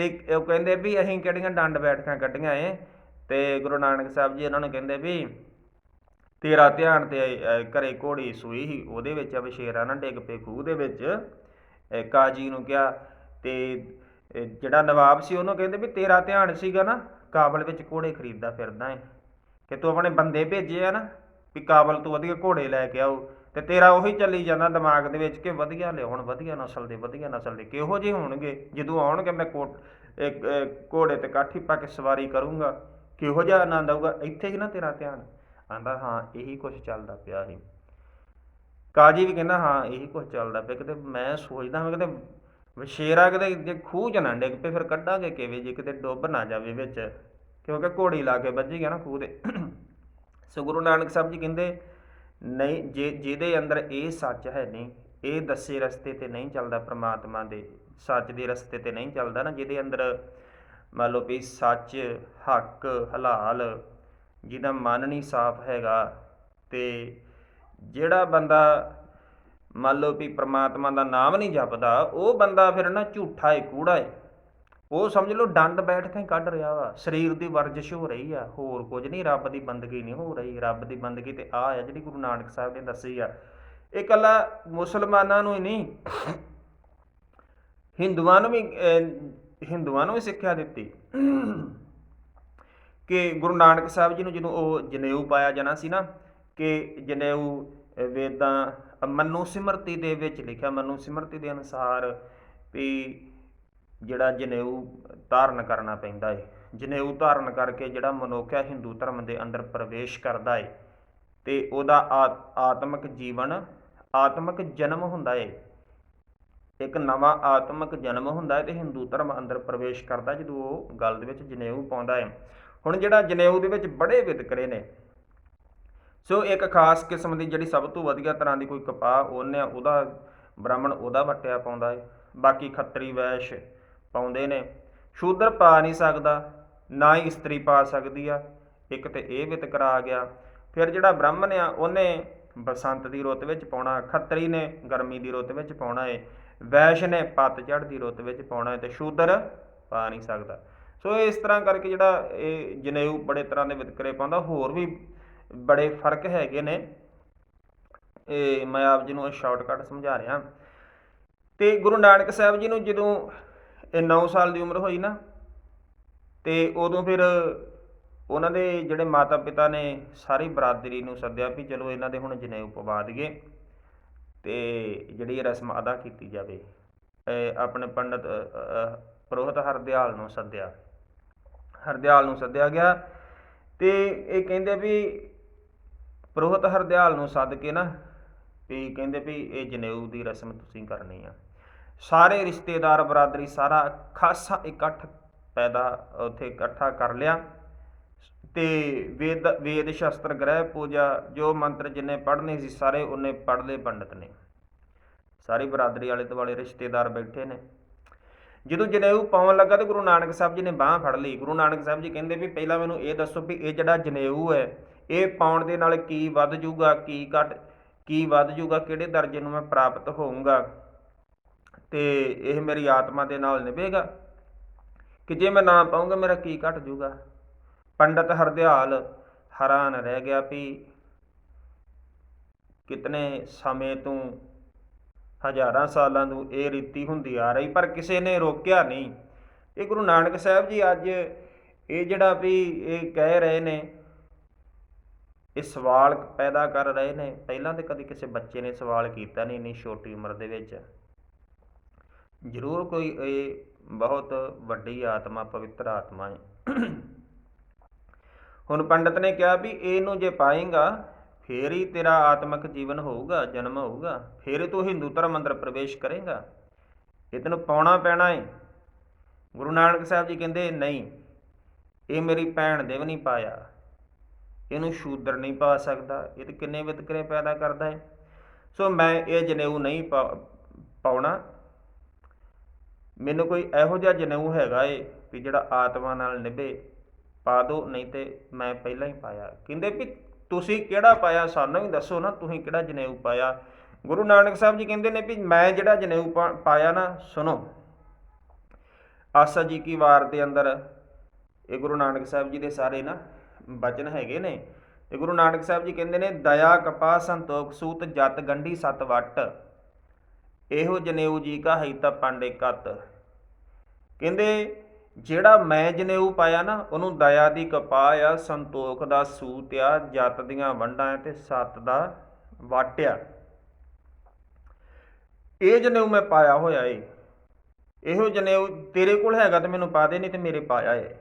ਤੇ ਉਹ ਕਹਿੰਦੇ ਵੀ ਅਸੀਂ ਕਿਹੜੀਆਂ ਡੰਡ ਬੈਠਕਾਂ ਕੱਢੀਆਂ ਏ ਤੇ ਗੁਰੂ ਨਾਨਕ ਸਾਹਿਬ ਜੀ ਉਹਨਾਂ ਨੂੰ ਕਹਿੰਦੇ ਵੀ ਤੇਰਾ ਧਿਆਨ ਤੇ ਅਹ, ਘਰੇ ਘੋੜੀ ਸੂਈ ਸੀ ਉਹਦੇ ਵਿੱਚ ਆ ਅਬਸ਼ੇਰਾ ਨਾ ਡਿੱਗ ਪਏ ਖੂਹ ਦੇ ਵਿੱਚ। ਕਾਜੀ ਨੂੰ ਕਿਹਾ ਤੇ ਜਿਹੜਾ ਨਵਾਬ ਸੀ ਉਹਨੂੰ ਕਹਿੰਦੇ ਵੀ ਤੇਰਾ ਧਿਆਨ ਸੀਗਾ ਨਾ ਕਾਬਲ ਵਿੱਚ ਘੋੜੇ ਖਰੀਦਦਾ ਫਿਰਦਾ ਏ। ਕਿ ਤੂੰ ਆਪਣੇ ਬੰਦੇ ਭੇਜੇ ਆ ਨਾ ਵੀ ਕਾਬਲ ਤੋਂ ਵਧੀਆ ਘੋੜੇ ਲੈ ਕੇ ਆਓ। ਤੇ ਤੇਰਾ ਉਹੀ ਚੱਲੀ ਜਾਂਦਾ ਦਿਮਾਗ ਦੇ ਵਿੱਚ ਕਿ ਵਧੀਆ ਲਿਆਉਣ ਵਧੀਆ ਨਸਲ ਦੇ, ਵਧੀਆ ਨਸਲ ਦੇ, ਕਿਹੋ ਜਿਹੇ ਹੋਣਗੇ? ਜਦੋਂ ਆਉਣਗੇ ਮੈਂ ਕੋਟ ਘੋੜੇ ਤੇ ਕਾਠੀ ਪਾ ਕੇ ਸਵਾਰੀ ਕਰੂੰਗਾ, ਕਿਹੋ ਜਿਹਾ ਆਨੰਦ ਆਊਗਾ? ਇੱਥੇ ਹੀ ਨਾ ਤੇਰਾ ਧਿਆਨ। ਆਂਦਾ, ਹਾਂ, ਇਹੀ ਕੁਝ ਚੱਲਦਾ ਪਿਆ ਸੀ। ਕਾਜੀ ਵੀ ਕਹਿੰਦਾ, ਹਾਂ, ਇਹੀ ਕੁਝ ਚੱਲਦਾ ਪਿਆ, ਕਿਤੇ ਮੈਂ ਸੋਚਦਾ ਹਾਂ ਕਿਤੇ ਵਸ਼ੇਰਾ ਕਿਤੇ, ਜੇ ਖੂਹ ਚ ਨਾ ਡਿੱਗ ਪਏ, ਫਿਰ ਕੱਢਾਂਗੇ ਕਿਵੇਂ ਜੇ, ਕਿਤੇ ਡੁੱਬ ਨਾ ਜਾਵੇ ਵਿੱਚ। ਕਿਉਂਕਿ ਘੋੜੀ ਲਾ ਕੇ ਵੱਜੀ ਗਿਆ ਨਾ ਖੂਹ ਦੇ ਸੋ ਗੁਰੂ ਨਾਨਕ ਸਾਹਿਬ ਜੀ ਕਹਿੰਦੇ ਨਹੀਂ, ਜੇ, ਜਿਹਦੇ ਅੰਦਰ ਇਹ ਸੱਚ ਹੈ ਨਹੀਂ, ਇਹ ਦੱਸੇ ਰਸਤੇ ਤੇ ਨਹੀਂ ਚੱਲਦਾ, ਪ੍ਰਮਾਤਮਾ ਦੇ ਸੱਚ ਦੇ ਰਸਤੇ ਤੇ ਨਹੀਂ ਚੱਲਦਾ ਨਾ, ਜਿਹਦੇ ਅੰਦਰ ਮੰਨ ਲਓ ਵੀ ਸੱਚ, ਹੱਕ, ਹਲਾਲ, ਜਿਹਦਾ ਮਨ ਨਹੀਂ ਸਾਫ਼ ਹੈਗਾ ਤੇ ਜਿਹੜਾ ਬੰਦਾ ਮੰਨ ਲਓ ਵੀ ਪ੍ਰਮਾਤਮਾ ਦਾ ਨਾਮ ਨਹੀਂ ਜਪਦਾ, ਉਹ ਬੰਦਾ ਫਿਰ ਨਾ ਝੂਠਾ ਏ, ਕੂੜਾ ਏ। ਉਹ ਸਮਝ ਲਓ ਡੰਡ ਬੈਠ ਕੇ ਹੀ ਕੱਢ ਰਿਹਾ ਵਾ ਸਰੀਰ ਦੀ ਵਰਜਿਸ਼ ਹੋ ਰਹੀ ਆ ਹੋਰ ਕੁਝ ਨਹੀਂ ਰੱਬ ਦੀ ਬੰਦਗੀ ਨਹੀਂ ਹੋ ਰਹੀ ਰੱਬ ਦੀ ਬੰਦਗੀ ਤੇ ਆ ਆ ਜਿਹੜੀ ਗੁਰੂ ਨਾਨਕ ਸਾਹਿਬ ਨੇ ਦੱਸੀ ਆ। ਇਹ ਕੱਲਾ ਮੁਸਲਮਾਨਾਂ ਨੂੰ ਹੀ ਨਹੀਂ ਹਿੰਦੂਆਂ ਨੂੰ ਵੀ ਹਿੰਦੂਆਂ ਨੂੰ ਵੀ ਸਿੱਖਿਆ ਦਿੱਤੀ। ਕਿ ਗੁਰੂ ਨਾਨਕ ਸਾਹਿਬ ਜੀ ਨੂੰ ਜਦੋਂ ਉਹ ਜਨੇਊ ਪਾਇਆ ਜਾਣਾ ਸੀ ਨਾ ਕਿ ਜਨੇਊ ਵੇਦਾਂ ਅਹ, ਮਨੂ ਸਿਮਰਤੀ ਦੇ ਵਿੱਚ ਲਿਖਿਆ ਮਨੂ ਸਿਮਰਤੀ ਦੇ ਅਨੁਸਾਰ ਵੀ ਜਿਹੜਾ ਜਨੇਊ ਧਾਰਨ ਕਰਨਾ ਪੈਂਦਾ ਏ। ਜਨੇਊ ਧਾਰਨ ਕਰਕੇ ਜਿਹੜਾ ਮਨੁੱਖ ਹੈ, ਹਿੰਦੂ ਧਰਮ ਦੇ ਅੰਦਰ ਪ੍ਰਵੇਸ਼ ਕਰਦਾ ਏ ਤੇ ਉਹਦਾ ਆ- ਆਤਮਿਕ ਜੀਵਨ, ਆਤਮਿਕ ਜਨਮ ਹੁੰਦਾ ਏ। ਇੱਕ ਨਵਾਂ ਆਤਮਿਕ ਜਨਮ ਹੁੰਦਾ ਹੈ ਤੇ ਹਿੰਦੂ ਧਰਮ ਅੰਦਰ ਪ੍ਰਵੇਸ਼ ਕਰਦਾ ਜਦੋਂ ਉਹ ਗੱਲ ਦੇ ਵਿੱਚ ਜਨੇਊ ਪਾਉਂਦਾ ਹੈ ਹੁਣ ਜਿਹੜਾ ਜਨੇਊ ਦੇ ਵਿੱਚ ਬੜੇ ਵਿਤਕਰੇ ਨੇ। ਸੋ ਇੱਕ ਖਾਸ ਕਿਸਮ ਦੀ ਜਿਹੜੀ ਸਭ ਤੋਂ ਵਧੀਆ ਤਰ੍ਹਾਂ ਦੀ ਕੋਈ ਕਪਾਹ ਉਹਨੇ ਉਹਦਾ ਬ੍ਰਾਹਮਣ ਉਹਦਾ ਵਟਿਆ ਪਾਉਂਦਾ ਹੈ ਬਾਕੀ ਖੱਤਰੀ ਵੈਸ਼ ਪਾਉਂਦੇ ਨੇ। ਸ਼ੂਦਰ ਪਾ ਨਹੀਂ ਸਕਦਾ, ਨਾ ਹੀ ਇਸਤਰੀ ਪਾ ਸਕਦੀ ਆ। ਇੱਕ ਤੇ ਇਹ ਵਿਤਕਰਾ ਆ ਗਿਆ। ਫਿਰ ਜਿਹੜਾ ਬ੍ਰਾਹਮਣ ਆ, ਉਹਨੇ ਬਸੰਤ ਦੀ ਰੁੱਤ ਵਿੱਚ ਪਾਉਣਾ, ਖੱਤਰੀ ਨੇ ਗਰਮੀ ਦੀ ਰੁੱਤ ਵਿੱਚ ਪਾਉਣਾ ਏ, ਵੈਸ਼ ਨੇ ਪਤਝੜ ਦੀ ਰੁੱਤ ਵਿੱਚ ਪਾਉਣਾ ਏ ਤੇ ਸ਼ੂਦਰ ਪਾ ਨਹੀਂ ਸਕਦਾ। ਸੋ ਇਸ ਤਰ੍ਹਾਂ ਕਰਕੇ ਜਿਹੜਾ ਇਹ ਜਨੇਊ ਬੜੇ ਤਰ੍ਹਾਂ ਦੇ ਵਿਤਕਰੇ ਪਾਉਂਦਾ, ਹੋਰ ਵੀ ਬੜੇ ਫ਼ਰਕ ਹੈਗੇ ਨੇ। ਇਹ ਮੈਂ ਆਪ ਜੀ ਨੂੰ ਇਹ ਸ਼ਾਰਟਕਟ ਸਮਝਾ ਰਿਹਾ। ਤੇ ਗੁਰੂ ਨਾਨਕ ਸਾਹਿਬ ਜੀ ਨੂੰ ਜਦੋਂ ਇਹ 9 ਸਾਲ ਦੀ ਉਮਰ ਹੋਈ ਨਾ ਤੇ ਉਦੋਂ ਫਿਰ ਉਹਨਾਂ ਦੇ ਜਿਹੜੇ ਮਾਤਾ ਪਿਤਾ ਨੇ ਸਾਰੀ ਬਰਾਦਰੀ ਨੂੰ ਸੱਦਿਆ ਵੀ ਚਲੋ ਇਹਨਾਂ ਦੇ ਹੁਣ ਜਨੇਊ ਪਵਾ ਦਈਏ ਤੇ ਜਿਹੜੀ ਇਹ ਰਸਮ ਅਦਾ ਕੀਤੀ ਜਾਵੇ ਆਪਣੇ ਪੰਡਤ ਅ, ਹਰਦਿਆਲ ਨੂੰ ਸੱਦਿਆ। ਹਰਦਿਆਲ ਨੂੰ ਸੱਦਿਆ ਗਿਆ ਤੇ ਇਹ ਕਹਿੰਦੇ ਵੀ ਪੁਰੋਹਿਤ ਹਰਦਿਆਲ ਨੂੰ ਸੱਦ ਕੇ ਨਾ ਵੀ ਕਹਿੰਦੇ ਵੀ ਇਹ ਜਨੇਊ ਦੀ ਰਸਮ ਤੁਸੀਂ ਕਰਨੀ ਆ। ਸਾਰੇ ਰਿਸ਼ਤੇਦਾਰ ਬਰਾਦਰੀ ਸਾਰਾ ਖਾਸਾ ਇਕੱਠ ਪੈਦਾ ਉੱਥੇ ਇਕੱਠਾ ਕਰ ਲਿਆ। ਤੇ ਵੇਦ ਵੇਦ ਸ਼ਾਸਤਰ ਗ੍ਰਹਿ ਪੂਜਾ ਜੋ ਮੰਤਰ ਜਿੰਨੇ ਪੜ੍ਹਨੇ ਸੀ ਸਾਰੇ ਉਹਨੇ ਪੜ੍ਹ ਲਏ ਪੰਡਤ ਨੇ। ਸਾਰੀ ਬਰਾਦਰੀ ਵਾਲੇ ਦੁਆਲੇ ਰਿਸ਼ਤੇਦਾਰ ਬੈਠੇ ਨੇ। ਜਦੋਂ ਜਨੇਊ ਪਾਉਣ ਲੱਗਾ ਤੇ ਗੁਰੂ ਨਾਨਕ ਸਾਹਿਬ ਜੀ ਨੇ ਬਾਹ ਫੜ ਲਈ। ਗੁਰੂ ਨਾਨਕ ਸਾਹਿਬ ਜੀ ਕਹਿੰਦੇ ਵੀ ਪਹਿਲਾਂ ਮੈਨੂੰ ਇਹ ਦੱਸੋ ਵੀ ਇਹ ਜਿਹੜਾ ਜਨੇਊ ਹੈ, ਇਹ ਪਾਉਣ ਦੇ ਨਾਲ ਕੀ ਵੱਧ ਜਾਊਗਾ ਕੀ ਘਟ, ਕੀ ਵੱਧ ਜਾਊਗਾ ਕਿਹੜੇ ਦਰਜੇ ਨੂੰ ਮੈਂ ਪ੍ਰਾਪਤ ਹੋਊਂਗਾ? ਤੇ ਇਹ ਮੇਰੀ ਆਤਮਾ ਦੇ ਨਾਲ ਨਿਭੇਗਾ ਕਿ ਜੇ ਮੈਂ ਨਾ ਪਾਉਂਗਾ, ਮੇਰਾ ਕੀ ਘਟ ਜੂਗਾ? ਪੰਡਤ ਹਰਦਿਆਲ ਹੈਰਾਨ ਰਹਿ ਗਿਆ ਵੀ ਕਿਤਨੇ ਸਮੇਂ ਤੋਂ ਹਜ਼ਾਰਾਂ ਸਾਲਾਂ ਤੋਂ ਇਹ ਰੀਤੀ ਹੁੰਦੀ ਆ ਰਹੀ, ਪਰ ਕਿਸੇ ਨੇ ਰੋਕਿਆ ਨਹੀਂ। ਇਹ ਗੁਰੂ ਨਾਨਕ ਸਾਹਿਬ ਜੀ ਅੱਜ ਇਹ ਜਿਹੜਾ ਵੀ ਇਹ ਕਹਿ ਰਹੇ ਨੇ, ਇਹ ਸਵਾਲ ਪੈਦਾ ਕਰ ਰਹੇ ਨੇ। ਪਹਿਲਾਂ ਤੇ ਕਦੀ ਕਿਸੇ ਬੱਚੇ ਨੇ ਸਵਾਲ ਕੀਤਾ ਨਹੀਂ, ਇੰਨੀ ਛੋਟੀ ਉਮਰ ਦੇ ਵਿੱਚ। ਜ਼ਰੂਰ ਕੋਈ ਇਹ ਬਹੁਤ ਵੱਡੀ ਆਤਮਾ, ਪਵਿੱਤਰ ਆਤਮਾ ਹੈ। ਹੁਣ ਪੰਡਤ ਨੇ ਕਿਹਾ ਵੀ ਇਹਨੂੰ ਜੇ ਪਾਏਗਾ, ਫੇਰ ਹੀ ਤੇਰਾ ਆਤਮਿਕ ਜੀਵਨ ਹੋਊਗਾ, ਜਨਮ ਹੋਊਗਾ, ਫੇਰ ਤੂੰ ਹਿੰਦੂ ਧਰਮ ਅੰਦਰ ਪ੍ਰਵੇਸ਼ ਕਰੇਗਾ। ਇਹ ਤੈਨੂੰ ਪਾਉਣਾ ਪੈਣਾ ਹੈ ਗੁਰੂ ਨਾਨਕ ਸਾਹਿਬ ਜੀ ਕਹਿੰਦੇ, ਨਹੀਂ, ਇਹ ਮੇਰੀ ਭੈਣ ਦੇ ਵੀ ਨਹੀਂ ਪਾਇਆ। ਇਹਨੂੰ ਸ਼ੂਦਰ ਨਹੀਂ ਪਾ ਸਕਦਾ। ਇਹ ਤੇ ਕਿੰਨੇ ਵਿਤਕਰੇ ਪੈਦਾ ਕਰਦਾ ਹੈ ਸੋ ਮੈਂ ਇਹ ਜਨੇਊ ਨਹੀਂ ਪਾਉਣਾ। ਮੈਨੂੰ ਕੋਈ ਇਹੋ ਜਿਹਾ ਜਨੇਊ ਹੈਗਾ ਏ ਵੀ ਜਿਹੜਾ ਆਤਮਾ ਨਾਲ ਨਿਭੇ, ਪਾ ਦੋ, ਨਹੀਂ ਤੇ ਮੈਂ ਪਹਿਲਾਂ ਹੀ ਪਾਇਆ। ਕਹਿੰਦੇ ਵੀ ਤੁਸੀਂ ਕਿਹੜਾ ਪਾਇਆ? ਸਾਨੂੰ ਵੀ ਦੱਸੋ ਨਾ, ਤੁਸੀਂ ਕਿਹੜਾ ਜਨੇਊ ਪਾਇਆ? ਗੁਰੂ ਨਾਨਕ ਸਾਹਿਬ ਜੀ ਕਹਿੰਦੇ ਨੇ ਵੀ ਮੈਂ ਜਿਹੜਾ ਜਨੇਊ ਪਾ- ਪਾਇਆ ਨਾ, ਸੁਣੋ। ਆਸਾ ਜੀ ਕੀ ਵਾਰ ਦੇ ਅੰਦਰ, ਇਹ ਗੁਰੂ ਨਾਨਕ ਸਾਹਿਬ ਜੀ ਦੇ ਸਾਰੇ ਨਾ ਬਚਨ ਹੈਗੇ ਨੇ। ਤੇ ਗੁਰੂ ਨਾਨਕ ਸਾਹਿਬ ਜੀ ਕਹਿੰਦੇ ਨੇ, ਦਇਆ ਕਪਾ ਸੰਤੋਖ ਸੂਤ ਜਤ ਗੰਢੀ ਸਤ ਵਟ ਇਹੋ ਜਨੇਊ ਜੀ ਕਾ ਹੈ ਤਾਂ ਪਾਂਡੇ ਕਤ। ਕਹਿੰਦੇ, ਜਿਹੜਾ ਮੈਂ ਜਨੇਊ ਪਾਇਆ ਨਾ, ਉਹਨੂੰ ਦਇਆ ਦੀ ਕਪਾਹ ਆ, ਸੰਤੋਖ ਦਾ ਸੂਤ ਆ, ਜਤ ਦੀਆਂ ਵੰਡਾਂ ਤੇ ਸੱਤ ਦਾ ਵਾਟਿਆ। ਇਹ ਜਨੇਊ ਮੈਂ ਪਾਇਆ ਹੋਇਆ ਏ। ਇਹੋ ਜਨੇਊ ਤੇਰੇ ਕੋਲ ਹੈਗਾ ਤੇ ਮੈਨੂੰ ਪਾ ਦੇ, ਨਹੀਂ ਤੇ ਮੇਰੇ ਪਾਇਆ ਏ।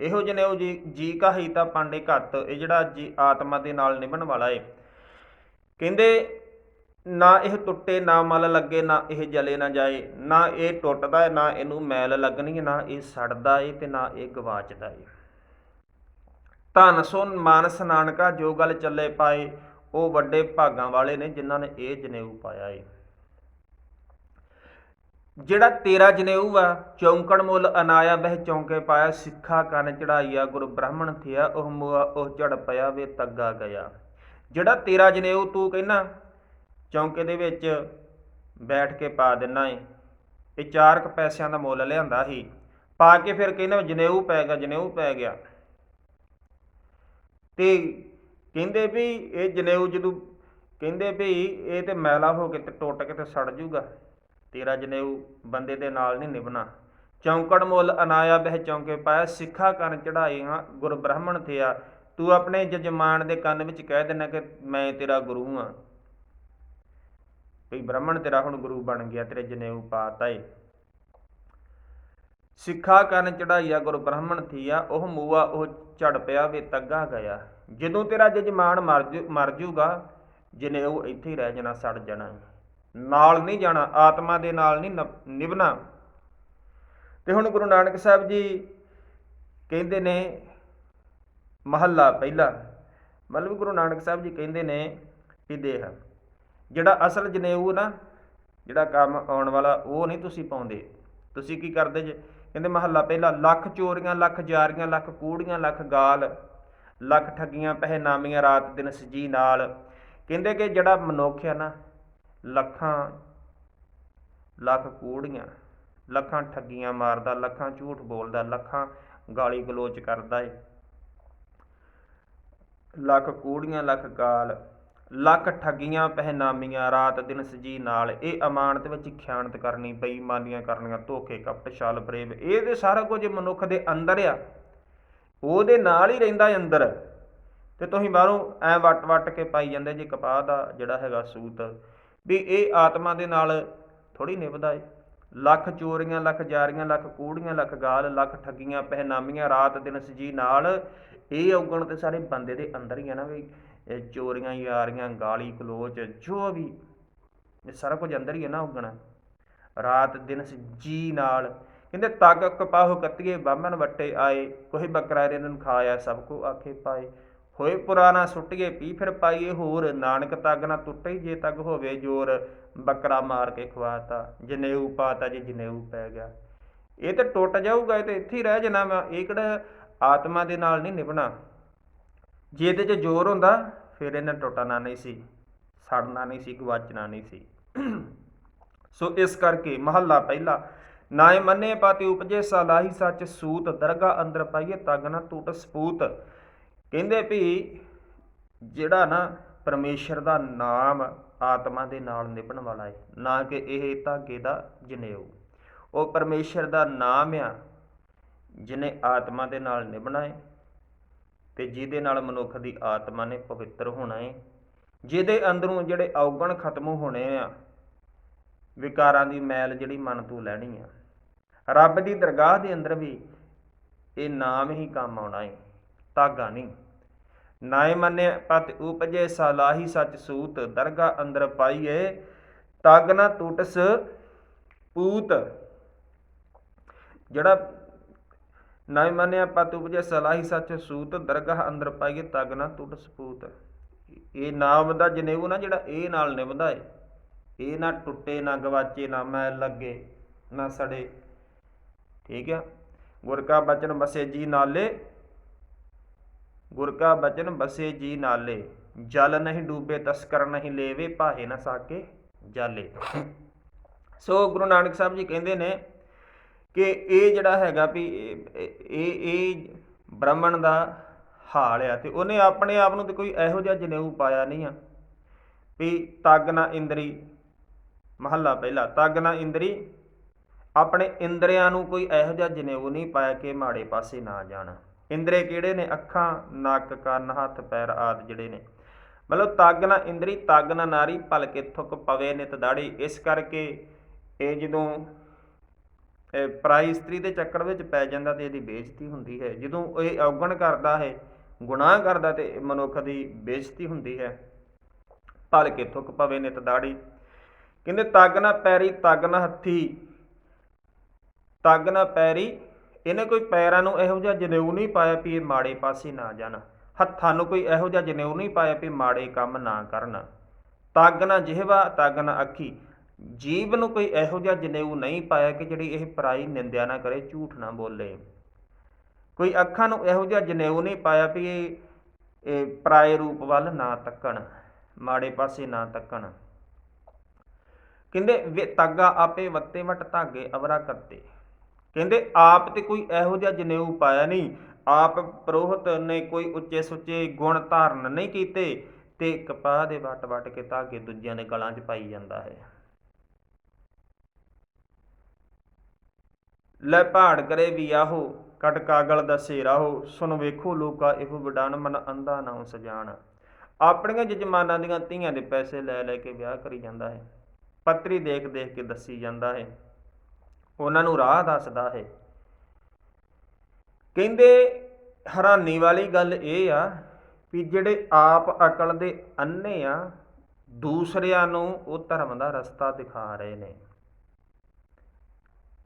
ਇਹੋ ਜਨੇਊ ਜੀ ਜੀ ਕਾ ਹੀ ਤਾਂ ਪਾਂਡੇ ਘੱਤ ਇਹ ਜਿਹੜਾ ਜੀ ਆਤਮਾ ਦੇ ਨਾਲ ਨਿਭਣ ਵਾਲਾ ਏ। ਕਹਿੰਦੇ ਨਾ ਇਹ ਟੁੱਟੇ, ਨਾ ਮਲ ਲੱਗੇ, ਨਾ ਇਹ ਜਲੇ ਨਾ ਜਾਏ, ਨਾ ਇਹ ਟੁੱਟਦਾ ਹੈ ਨਾ ਇਹਨੂੰ ਮੈਲ ਲੱਗਣੀ ਨਾ ਇਹ ਸੜਦਾ ਏ ਤੇ ਨਾ ਇਹ ਗਵਾਚਦਾ ਏ। ਧਨ ਸੋ ਮਾਨਸ, ਨਾਨਕਾ, ਜੋ ਗੱਲ ਚੱਲੇ ਪਾਏ, ਉਹ ਵੱਡੇ ਭਾਗਾਂ ਵਾਲੇ ਨੇ ਜਿਨ੍ਹਾਂ ਨੇ ਇਹ ਜਨੇਊ ਪਾਇਆ ਏ। ਜਿਹੜਾ ਤੇਰਾ ਜਨੇਊ ਆ, ਚੌਂਕੜ ਮੁੱਲ ਅਨਾਇਆ ਬਹਿ ਚੌਂਕੇ ਪਾਇਆ, ਸਿੱਖਾ ਕੰਨ ਚੜਾਈਆ, ਗੁਰ ਬ੍ਰਾਹਮਣ ਥਿਆ, ਉਹ ਮੁਆ, ਉਹ ਝੜ ਪਿਆ ਵੇ, ਤੱਗਾ ਗਿਆ। ਜਿਹੜਾ ਤੇਰਾ ਜਨੇਊ ਤੂੰ ਕਹਿਣਾ ਚੌਂਕੇ ਦੇ ਵਿੱਚ ਬੈਠ ਕੇ ਪਾ ਦਿੰਨਾ ਏ। ਇਹ ਚਾਰ ਕੁ ਪੈਸਿਆਂ ਦਾ ਮੁੱਲ ਲਿਆਂਦਾ ਸੀ। ਪਾ ਕੇ ਫਿਰ ਕਹਿੰਦਾ ਜਨੇਊ ਪੈ ਗਿਆ, ਜਨੇਊ ਪੈ ਗਿਆ। ਤੇ ਕਹਿੰਦੇ ਵੀ ਇਹ ਜਨੇਊ ਜਦੋਂ ਕਹਿੰਦੇ ਵੀ ਇਹ ਤੇ ਮੈਲਾ ਹੋ ਕੇ ਤੇ ਟੁੱਟ ਕੇ ਤੇ ਸੜ ਜੂਗਾ। ਤੇਰਾ ਜਨੇਊ ਬੰਦੇ ਦੇ ਨਾਲ ਨਹੀਂ ਨਿਭਣਾ। ਚੌਂਕੜ ਮੁੱਲ ਅਨਾਇਆ ਬਹਿ ਚੌਂਕੇ ਪਾਇਆ, ਸਿੱਖਾ ਕੰਨ ਚੜਾਏ ਹਾਂ ਗੁਰ ਬ੍ਰਾਹਮਣ ਥਿਆ। ਤੂੰ ਆਪਣੇ ਜਜਮਾਨ ਦੇ ਕੰਨ ਵਿੱਚ ਕਹਿ ਦੇਣਾ ਕਿ ਮੈਂ ਤੇਰਾ ਗੁਰੂ ਹਾਂ। ਵੀ ਬ੍ਰਾਹਮਣ ਤੇਰਾ ਹੁਣ ਗੁਰੂ ਬਣ ਗਿਆ, ਤੇਰੇ ਜਨੇਊ ਪਾਤਾ ਏ। ਸਿੱਖਾ ਕੰਨ ਚੜਾਈਆ ਗੁਰ ਬ੍ਰਾਹਮਣ ਥੀਆ, ਉਹ ਮੂਆ ਉਹ ਝੜ ਪਿਆ ਵੇ ਤੱਗਾ ਗਿਆ। ਜਦੋਂ ਤੇਰਾ ਜਜਮਾਨ ਮਰ ਜੂ, ਮਰ ਜੂਗਾ, ਜਨੇਊ ਇੱਥੇ ਹੀ ਰਹਿ ਜਾਣਾ, ਸੜ ਜਾਣਾ। ਨਾਲ ਨਹੀਂ ਜਾਣਾ, ਆਤਮਾ ਦੇ ਨਾਲ ਨਹੀਂ ਨਭ- ਨਿਭਣਾ। ਤੇ ਹੁਣ ਗੁਰੂ ਨਾਨਕ ਸਾਹਿਬ ਜੀ ਕਹਿੰਦੇ ਨੇ, ਮਹੱਲਾ ਪਹਿਲਾ, ਮਤਲਬ ਗੁਰੂ ਨਾਨਕ ਸਾਹਿਬ ਜੀ ਕਹਿੰਦੇ ਨੇ ਵੀ ਦੇਖ ਜਿਹੜਾ ਅਸਲ ਜਨੇਊ ਨਾ, ਜਿਹੜਾ ਕੰਮ ਆਉਣ ਵਾਲਾ ਉਹ ਨਹੀਂ ਤੁਸੀਂ ਪਾਉਂਦੇ। ਤੁਸੀਂ ਕੀ ਕਰਦੇ ਜੇ? ਕਹਿੰਦੇ ਮਹੱਲਾ ਪਹਿਲਾ ਲੱਖ ਚੋਰੀਆਂ, ਲੱਖ ਜਾਰੀਆਂ, ਲੱਖ ਕੂੜੀਆਂ ਲੱਖ ਗਾਲ, ਲੱਖ ਠੱਗੀਆਂ, ਪਹਿਨਾਮੀਆਂ, ਰਾਤ ਦਿਨ ਸਜੀ ਨਾਲ। ਕਹਿੰਦੇ ਕਿ ਜਿਹੜਾ ਮਨੁੱਖ ਆ ਨਾ, ਲੱਖਾਂ, ਲੱਖ ਕੂੜੀਆਂ ਲੱਖਾਂ ਠੱਗੀਆਂ ਮਾਰਦਾ, ਲੱਖਾਂ ਝੂਠ ਬੋਲਦਾ, ਲੱਖਾਂ ਗਾਲੀ ਗਲੋਚ ਕਰਦਾ ਏ। ਲੱਖ ਕੂੜੀਆਂ ਲੱਖ ਗਾਲ ਲੱਖ ਠੱਗੀਆਂ, ਪਹਿਨਾਮੀਆਂ, ਰਾਤ ਦਿਨ ਸਜੀ ਨਾਲ। ਇਹ ਅਮਾਨਤ ਵਿੱਚ ਖਿਆਨਤ ਕਰਨੀ ਬੇਈਮਾਨੀਆਂ ਕਰਨੀਆਂ ਧੋਖੇ ਕਪਟ ਛਲ ਫਰੇਬ ਇਹ ਤੇ ਸਾਰਾ ਕੁਝ ਮਨੁੱਖ ਦੇ ਅੰਦਰ ਆ। ਉਹਦੇ ਨਾਲ ਹੀ ਰਹਿੰਦਾ ਏ ਅੰਦਰ। ਤੇ ਤੁਸੀਂ ਬਾਹਰੋਂ ਐ ਵਟ ਵਟ ਕੇ ਪਾਈ ਜਾਂਦੇ, ਜੀ ਕਪਾਹ ਦਾ ਜਿਹੜਾ ਹੈਗਾ ਸੂਤ। ਵੀ ਇਹ ਆਤਮਾ ਦੇ ਨਾਲ ਥੋੜੀ ਨਿਭਦਾ ਏ। ਲੱਖ ਚੋਰੀਆਂ, ਲੱਖ ਜਾਰੀਆਂ, ਲੱਖ ਕੂੜੀਆਂ, ਲੱਖ ਗਾਲ, ਲੱਖ ਠੱਗੀਆਂ, ਪਹਿਨਾਮੀਆਂ, ਰਾਤ ਦਿਨ ਸਜੀ ਨਾਲ। ਇਹ ਔਗਣ ਤੇ ਸਾਰੇ ਬੰਦੇ ਦੇ ਅੰਦਰ ਹੀ ਆ ਨਾ ਵੀ ਚੋਰੀਆਂ, ਯਾਰੀਆਂ, ਗਾਲੀ, ਕਲੋਚ, ਜੋ ਵੀ, ਇਹ ਸਾਰਾ ਕੁਝ ਅੰਦਰ ਹੀ ਹੈ ਨਾ ਔਗਣ ਰਾਤ ਦਿਨ ਜੀ ਨਾਲ, ਕਹਿੰਦੇ ਤਗ ਕਪਾਹ ਕੱਤੀਏ ਬਾਮਨ ਵੱਟੇ ਆਏ, ਕੋਈ ਬੱਕਰਾ ਇਹਨਾਂ ਨੂੰ ਖਾਇਆ, ਸਭ ਕੋ ਆਖੇ ਪਾਏ। ਹੋਏ ਪੁਰਾਣਾ ਸੁੱਟੀਏ, ਪੀ ਫਿਰ ਪਾਈਏ ਹੋਰ, ਨਾਨਕ ਤੱਗ ਨਾ ਟੁੱਟੇ, ਜੇ ਤੱਗ ਹੋਵੇ ਜੋਰ, ਬੱਕਰਾ ਮਾਰ ਕੇ ਖਵਾਤਾ। ਜਨੇਊ ਪਾਤਾ, ਜੇ ਜਨੇਊ ਪੈ ਗਿਆ। ਇਹ ਤਾਂ ਟੁੱਟ ਜਾਊਗਾ, ਇਹ ਤਾਂ ਇੱਥੇ ਹੀ ਰਹਿ ਜਾਣਾ ਵਾ, ਇਹ ਕਿਹੜਾ ਆਤਮਾ ਦੇ ਨਾਲ ਨਹੀਂ ਨਿਭਣਾ। ਜੇ ਇਹਦੇ 'ਚ ਜ਼ੋਰ ਹੁੰਦਾ, ਫਿਰ ਇਹਨੇ ਟੁੱਟਣਾ ਨਹੀਂ ਸੀ, ਸੜਨਾ ਨਹੀਂ ਸੀ, ਗਵਾਚਣਾ ਨਹੀਂ ਸੀ। ਸੋ ਇਸ ਕਰਕੇ ਮਹੱਲਾ ਪਹਿਲਾ ਨਾਏ ਮੰਨੇ ਪਾਤੀ ਉਪਜੇ ਸਲਾਹੀ ਸੱਚ ਸੂਤ ਦਰਗਾ ਅੰਦਰ ਪਾਈਏ ਤਗ ਨਾ ਟੂਟ ਸਪੂਤ। ਕਹਿੰਦੇ ਵੀ ਜਿਹੜਾ ਨਾ ਪਰਮੇਸ਼ਰ ਦਾ ਨਾਮ ਆਤਮਾ ਦੇ ਨਾਲ ਨਿਭਣ ਵਾਲਾ ਹੈ ਨਾ ਕਿ ਇਹ ਧਾਗੇ ਦਾ ਜਨੇਊ। ਉਹ ਪਰਮੇਸ਼ਰ ਦਾ ਨਾਮ ਆ, ਜਿਹਨੇ ਆਤਮਾ ਦੇ ਨਾਲ ਨਿਭਣਾ ਹੈ ਤੇ ਜਿਹਦੇ ਨਾਲ ਮਨੁੱਖ ਦੀ ਆਤਮਾ ਨੇ ਪਵਿੱਤਰ ਹੋਣਾ ਹੈ ਜਿਹਦੇ ਅੰਦਰੋਂ ਜਿਹੜੇ ਔਗਣ ਖਤਮ ਹੋਣੇ ਆ, ਵਿਕਾਰਾਂ ਦੀ ਮੈਲ ਜਿਹੜੀ ਮਨ ਤੋਂ ਲੈਣੀ ਆ। ਰੱਬ ਦੀ ਦਰਗਾਹ ਦੇ ਅੰਦਰ ਵੀ ਇਹ ਨਾਮ ਹੀ ਕੰਮ ਆਉਣਾ ਹੈ ਧਾਗਾ ਨਹੀਂ। ਨਾਏ ਮੰਨੇ ਪਤ ਉਪਜੇ ਸਲਾਹੀ ਸੱਚ ਸੂਤ ਦਰਗਾ ਅੰਦਰ ਪਾਈਏ, ਤਾਗ ਨਾ ਟੁੱਟਸ ਪੂਤ। ਜਿਹੜਾ ਨਾਏ ਮੰਨੇ ਪਤ ਉਪਜੇ ਸਲਾਹੀ ਸੱਚ ਸੂਤ, ਦਰਗਾਹ ਅੰਦਰ ਪਾਈਏ ਤਗ ਨਾ ਟੁੱਟਸ ਪੂਤ ਇਹ ਨਾਮ ਦਾ ਜਨੇਊ ਨਾ ਜਿਹੜਾ ਇਹ ਨਾਲ ਨਿਭਦਾ ਏ। ਇਹ ਨਾ ਟੁੱਟੇ, ਨਾ ਗਵਾਚੇ, ਨਾ ਮੈਲ ਲੱਗੇ, ਨਾ ਸੜੇ। ਠੀਕ ਆ? ਗੁਰ ਕਾ ਬਚਨ ਬਸੇ ਜੀ ਨਾਲੇ। ਗੁਰ ਕਾ ਬਚਨ ਬਸੇ ਜੀ ਨਾਲੇ। ਜਲ ਨਹੀਂ ਡੂਬੇ, ਤਸਕਰ ਨਹੀਂ ਲੇਵੇ, ਭਾਹੇ ਨਾ ਸਾਕੇ ਜਾਲੇ। ਸੋ ਗੁਰੂ ਨਾਨਕ ਸਾਹਿਬ ਜੀ ਕਹਿੰਦੇ ਨੇ ਕਿ ਇਹ ਜਿਹੜਾ ਹੈਗਾ ਵੀ ਇਹ ਇਹ ਬ੍ਰਾਹਮਣ ਦਾ ਹਾਲ ਆ ਤੇ ਉਹਨੇ ਆਪਣੇ ਆਪ ਨੂੰ ਤੇ ਕੋਈ ਇਹੋ ਜਿਹਾ ਜਨੇਊ ਪਾਇਆ ਨਹੀਂ ਆ ਵੀ ਤਗ ਨਾ ਇੰਦਰੀ, ਮਹੱਲਾ ਪਹਿਲਾ, ਤਗ ਨਾ ਇੰਦਰੀ, ਆਪਣੇ ਇੰਦਰੀਆਂ ਨੂੰ ਕੋਈ ਇਹੋ ਜਿਹਾ ਜਨੇਊ ਨਹੀਂ ਪਾਇਆ ਕਿ ਮਾੜੇ ਪਾਸੇ ਨਾ ਜਾਣਾ। ਇੰਦਰੇ ਕਿਹੜੇ ਨੇ? ਅੱਖਾਂ, ਨੱਕ, ਕੰਨ, ਹੱਥ, ਪੈਰ ਆਦ ਜਿਹੜੇ ਨੇ। ਮਤਲਬ ਤਗ ਨਾ ਇੰਦਰੀ, ਤਗ ਨਾ ਨਾਰੀ, ਭਲਕੇ ਥੁੱਕ ਪਵੇ ਨਿਤ ਦਾੜੀ। ਇਸ ਕਰਕੇ ਇਹ ਜਦੋਂ ਪਰਾਈ ਇਸਤਰੀ ਦੇ ਚੱਕਰ ਵਿੱਚ ਪੈ ਜਾਂਦਾ ਤੇ ਇਹਦੀ ਬੇਇੱਜ਼ਤੀ ਹੁੰਦੀ ਹੈ। ਜਦੋਂ ਇਹ ਔਗਣ ਕਰਦਾ ਹੈ, ਗੁਨਾਹ ਕਰਦਾ ਤੇ ਮਨੁੱਖ ਦੀ ਬੇਇੱਜ਼ਤੀ ਹੁੰਦੀ ਹੈ। ਭਲਕੇ ਥੁੱਕ ਪਵੇ ਨਿਤ ਦਾੜੀ। ਕਹਿੰਦੇ, ਤੱਗ ਨਾ ਪੈਰੀ, ਤੱਗ ਨਾ ਹੱਥੀ। ਤੱਗ ਨਾ ਪੈਰੀ, ਇਹਨੇ ਕੋਈ ਪੈਰਾਂ ਨੂੰ ਇਹੋ ਜਿਹਾ ਜਨੇਊ ਨਹੀਂ ਪਾਇਆ ਵੀ ਇਹ ਮਾੜੇ ਪਾਸੇ ਨਾ ਜਾਣ। ਹੱਥਾਂ ਨੂੰ ਕੋਈ ਇਹੋ ਜਿਹਾ ਜਨੇਊ ਨਹੀਂ ਪਾਇਆ ਵੀ ਮਾੜੇ ਕੰਮ ਨਾ ਕਰਨ। ਤੱਗ ਨਾ ਜਿਹਵਾ, ਤੱਗ ਨਾ ਅੱਖੀ। ਜੀਵ ਨੂੰ ਕੋਈ ਇਹੋ ਜਿਹਾ ਜਨੇਊ ਨਹੀਂ ਪਾਇਆ ਕਿ ਜਿਹੜੀ ਇਹ ਪਰਾਈ ਨਿੰਦਿਆ ਨਾ ਕਰੇ, ਝੂਠ ਨਾ ਬੋਲੇ। ਕੋਈ ਅੱਖਾਂ ਨੂੰ ਇਹੋ ਜਿਹਾ ਜਨੇਊ ਨਹੀਂ ਪਾਇਆ ਵੀ ਇਹ ਇਹ ਪਰਾਏ ਰੂਪ ਵੱਲ ਨਾ ਤੱਕਣ, ਮਾੜੇ ਪਾਸੇ ਨਾ ਤੱਕਣ। ਕਹਿੰਦੇ, ਵੇ ਤਾਗਾ ਆਪੇ ਵੱਤੇ ਵਟ ਧਾਗੇ ਅਵਰਾ ਕਰਤੇ। ਕਹਿੰਦੇ, ਆਪ ਤੇ ਕੋਈ ਇਹੋ ਜਿਹਾ ਜਨੇਊ ਪਾਇਆ ਨਹੀਂ। ਆਪ ਪ੍ਰੋਹਤ ਨੇ ਕੋਈ ਉੱਚੇ ਸੁੱਚੇ ਗੁਣ ਧਾਰਨ ਨਹੀਂ ਕੀਤੇ ਤੇ ਕਪਾਹ ਦੇ ਵਟ ਵਟ ਕੇ ਧਾਗੇ ਦੂਜਿਆਂ ਦੇ ਗਲਾਂ 'ਚ ਪਾਈ ਜਾਂਦਾ ਹੈ। ਲੈ ਪਹਾੜ ਕਰੇ ਵੀ ਆਹੋ, ਕਟ ਕਾਗਲ ਦਸੇ ਰਾਹੋ ਸੁਣ ਵੇਖੋ ਲੋਕਾ ਇਹੋ ਵਿਡਾਨ ਮਨ ਅੰਧਾ ਨਾ ਸਜਾਣ ਆਪਣੀਆਂ ਜਜਮਾਨਾਂ ਦੀਆਂ ਧੀਆਂ ਦੇ ਪੈਸੇ ਲੈ ਲੈ ਕੇ ਵਿਆਹ ਕਰੀ ਜਾਂਦਾ ਹੈ। ਪੱਤਰੀ ਦੇਖ ਦੇਖ ਕੇ ਦੱਸੀ ਜਾਂਦਾ ਹੈ। ਉਹਨਾਂ ਨੂੰ ਰਾਹ ਦੱਸਦਾ ਹੈ। ਕਹਿੰਦੇ, ਹੈਰਾਨੀ ਵਾਲੀ ਗੱਲ ਇਹ ਆ ਵੀ ਜਿਹੜੇ ਆਪ ਅਕਲ ਦੇ ਅੰਨੇ ਆ, ਦੂਸਰਿਆਂ ਨੂੰ ਉਹ ਧਰਮ ਦਾ ਰਸਤਾ ਦਿਖਾ ਰਹੇ ਨੇ।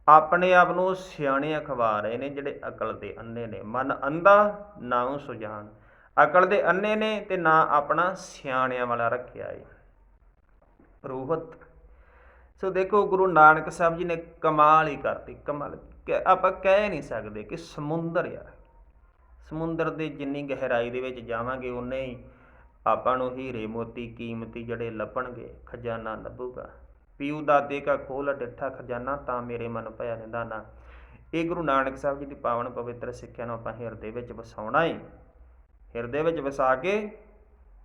ਆਪਣੇ ਆਪ ਨੂੰ ਸਿਆਣੇ ਅਖਵਾ ਰਹੇ ਨੇ, ਜਿਹੜੇ ਅਕਲ ਦੇ ਅੰਨੇ ਨੇ। ਮਨ ਅੰਧਾ, ਨਾ ਉਹ ਸੁਜਾਨ। ਅਕਲ ਦੇ ਅੰਨੇ ਨੇ ਤੇ ਨਾ ਆਪਣਾ ਸਿਆਣਿਆਂ ਵਾਲਾ ਰੱਖਿਆ ਏ। ਰੂਹਤ ਸੋ ਦੇਖੋ, ਗੁਰੂ ਨਾਨਕ ਸਾਹਿਬ ਜੀ ਨੇ ਕਮਾਲ ਹੀ ਕਰਤੀ। ਕਮਾਲ। ਕਿ ਆਪਾਂ ਕਹਿ ਨਹੀਂ ਸਕਦੇ ਕਿ ਸਮੁੰਦਰ ਯਾਰ ਸਮੁੰਦਰ ਦੇ ਜਿੰਨੀ ਗਹਿਰਾਈ ਦੇ ਵਿੱਚ ਜਾਵਾਂਗੇ ਉਨੇ ਹੀ ਆਪਾਂ ਨੂੰ ਹੀਰੇ ਮੋਤੀ ਕੀਮਤੀ ਜਿਹੜੇ ਲੱਭਣਗੇ, ਖਜ਼ਾਨਾ ਲੱਭੂਗਾ। ਪੀਊ ਦਾਦੇ ਕਾ ਖੋਲ ਡਿੱਠਾ ਖਜ਼ਾਨਾ ਤਾਂ ਮੇਰੇ ਮਨ ਭਇਆ ਨਿਦਾਨਾ ਇਹ ਗੁਰੂ ਨਾਨਕ ਸਾਹਿਬ ਜੀ ਦੀ ਪਾਵਨ ਪਵਿੱਤਰ ਸਿੱਖਿਆ ਨੂੰ ਆਪਾਂ ਹਿਰਦੇ ਵਿੱਚ ਵਸਾਉਣਾ ਹੈ ਹਿਰਦੇ ਵਿੱਚ ਵਸਾ ਕੇ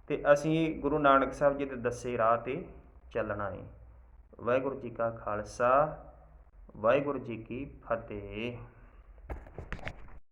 ਤੇ ਅਸੀਂ ਗੁਰੂ ਨਾਨਕ ਸਾਹਿਬ ਜੀ ਦੇ ਦੱਸੇ ਰਾਹ ਤੇ ਚੱਲਣਾ ਹੈ ਵਾਹਿਗੁਰੂ ਜੀ ਕਾ ਖਾਲਸਾ, ਵਾਹਿਗੁਰੂ ਜੀ ਕੀ ਫਤਿਹ।